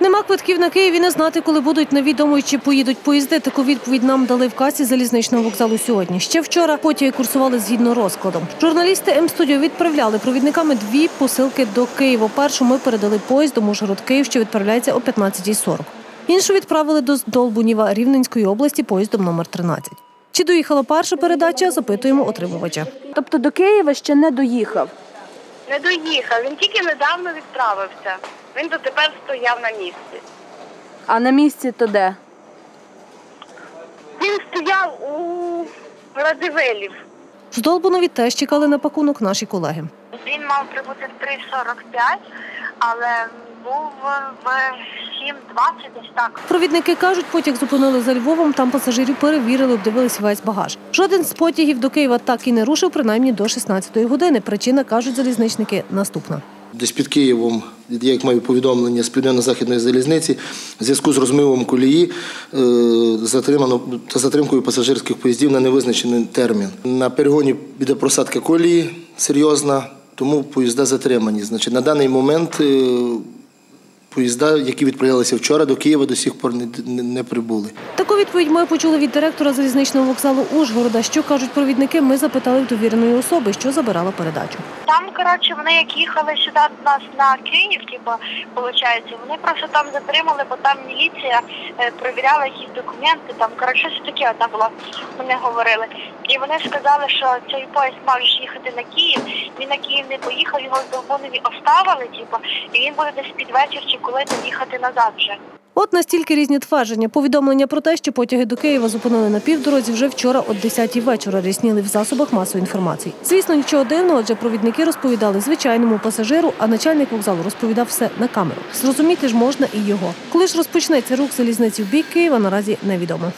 Нема квитків на Київ і не знати, коли будуть невідомо, чи поїдуть поїзди. Таку відповідь нам дали в касі залізничного вокзалу сьогодні. Ще вчора потяги курсували згідно розкладом. Журналісти М-студіо відправляли провідниками дві посилки до Києва. Першу ми передали поїзд до Мужгород Київ, що відправляється о 15.40. Іншу відправили до Долбуніва Рівненської області поїздом номер 13. Чи доїхала перша передача? Запитуємо отримувача. Тобто до Києва ще не доїхав. Не доїхав, він тільки недавно відправився. Він дотепер стояв на місці. А на місці то де? Він стояв у Радивелів. Здолбунові теж чекали на пакунок наші колеги. Він мав прибути в 3.45, але був в 7.20 десь так. Провідники кажуть, потяг зупинили за Львовом. Там пасажирів перевірили, обдивились весь багаж. Жоден з потягів до Києва так і не рушив, принаймні до 16-ї години. Причина кажуть залізничники наступна. Десь під Києвом, як маю повідомлення з південно-західної залізниці, в зв'язку з розмивом колії е, затримано та затримкою пасажирських поїздів на невизначений термін. На перегоні піде просадка колії серйозна, тому поїзда затримані. Значить, на даний момент е, поїзда, які відправлялися вчора до Києва, до сих пор не, не, не прибули. Відповідь ми почули від директора залізничного вокзалу Ужгорода. Що кажуть провідники? Ми запитали в довіреної особи, що забирала передачу. Там, коротше, вони як їхали сюди до нас на Київ, типу, виходить, вони просто там затримали, бо там міліція е, перевіряла якісь документи, там, коротше, щось таке одна була, вони говорили. І вони сказали, що цей поїзд мав їхати на Київ, він на Київ не поїхав, його в Долбонові оставили, типу, і він буде десь під вечір чи коли там їхати назад вже. От настільки різні твердження. Повідомлення про те, що потяги до Києва зупинили на півдорозі вже вчора о 10-й вечора рісніли в засобах масової інформації. Звісно, нічого дивного, адже провідники розповідали звичайному пасажиру, а начальник вокзалу розповідав все на камеру. Зрозуміти ж можна і його. Коли ж розпочнеться рух залізниці в бік Києва, наразі невідомо.